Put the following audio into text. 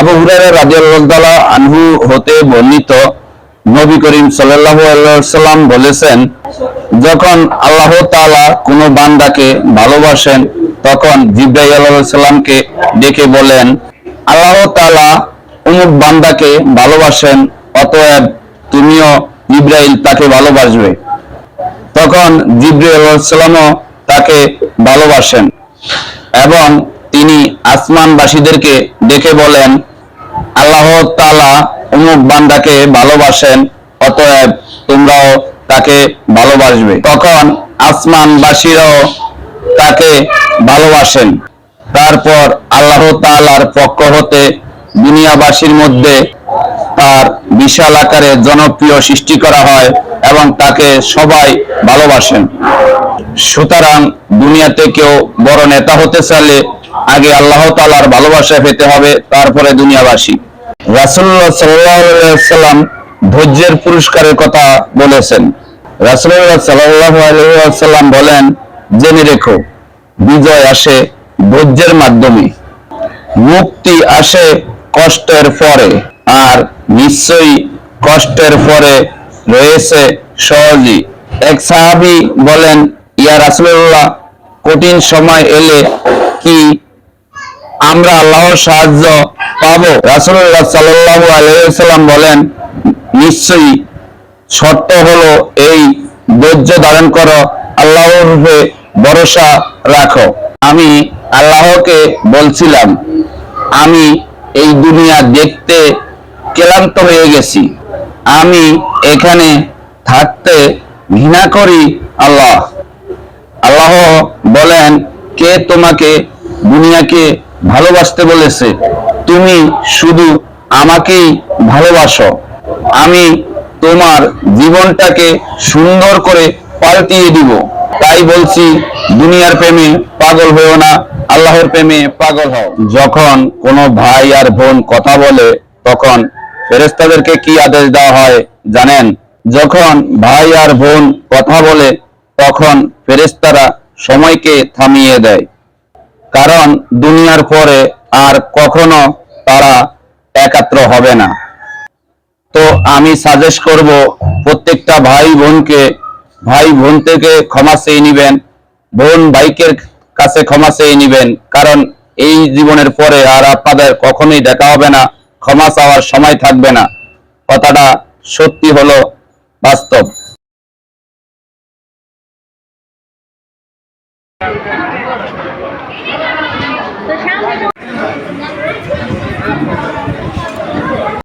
আবু হুরায়রা রাদিয়াল্লাহু আনহু হতে বর্ণিত নবী করিম সাল্লাম বলেছেন, যখন আল্লাহ তাআলা কোনো বান্দাকে ভালোবাসেন, তখন জিব্রাইল আলাইহিস সালামকে ডেকে বলেন, আল্লাহ তাআলা অমুক বান্দাকে ভালোবাসেন, অতএব তুমিও ইব্রাহিম তাকে ভালোবাসবে। তখন জিব্রাইল আলাইহিস সালামও তাকে ভালোবাসেন এবং তিনি আসমানবাসীদেরকে ডেকে বলেন, আল্লাহ তাআলা অমুক বান্দাকে ভালোবাসেন, অতএব তোমরাও তাকে ভালোবাসবে। তখন আসমানবাসীরাও তাকে ভালোবাসেন। তারপর আল্লাহ তাআলার পক্ষ হতে দুনিয়াবাসীর মধ্যে তার বিশাল আকারে জনপ্রিয় সৃষ্টি করা হয় এবং তাকে সবাই ভালোবাসেন। সুতরাং দুনিয়াতে কেউ বড় নেতা হতে চাইলে আগে আল্লাহ তালার ভালোবাসা পেতে হবে, তারপরে দুনিয়াবাসী। রাসুল্লাহ সাল্লাম ধৈর্যের পুরস্কারের কথা বলেছেন। রাসুল্লাহ সাল্লাম বলেন, জেনে রেখো, বিজয় আসে ধৈর্যের মাধ্যমে। মুক্তি আসে কষ্টের পরে, আর নিশ্চয়ই কষ্টের পরে রয়েছে সহজই। এক সাহাবি বলেন, ইয়া রাসূলুল্লাহ, কঠিন সময় এলে কি আমরা আল্লাহর সাহায্য পাবো। রাসূলুল্লাহ সাল্লাল্লাহু আলাইহি সাল্লাম বলেন, নিশ্চয়ই শর্ত হলো এই ধৈর্য ধারণ করো, আল্লাহর রূপে ভরসা রাখো। আমি আল্লাহকে বলছিলাম, আমি এই দুনিয়া দেখতে ক্লান্ত হয়ে গেছি। আমি এখানে থাকতে ঘৃণা করি আল্লাহ। আল্লাহ বলেন, কে তোমাকে দুনিয়াকে ভালোবাসতে বলেছে, তুমি শুধু আমাকেই ভালোবাসো। আমি তোমার জীবনটাকে সুন্দর করে পাল্টিয়ে দিব। তাই বলছি, দুনিয়ার প্রেমে পাগল হয়েও না, আল্লাহর প্রেমে পাগল হও। যখন কোনো ভাই আর বোন কথা বলে, তখন ফেরেস্তাদেরকে কি আদেশ দেওয়া হয় জানেন? যখন ভাই আর বোন কথা বলে, তখন ফেরেস্তারা সময়কে থামিয়ে দেয়। কারণ দুনিয়ার পরে আর কখনো তারা একাত্র হবে না। তো আমি সাজেস্ট করব, প্রত্যেকটা ভাই বোনকে, ভাই বোন থেকে ক্ষমা চেয়ে নিবেন, বোন ভাইকের কাছে ক্ষমা চেয়ে নিবেন, কারণ এই জীবনের পরে আর আপনাদের কখনোই দেখা হবে না, ক্ষমা চাওয়ার সময় থাকবে না। কথাটা সত্যি হলো বাস্তব।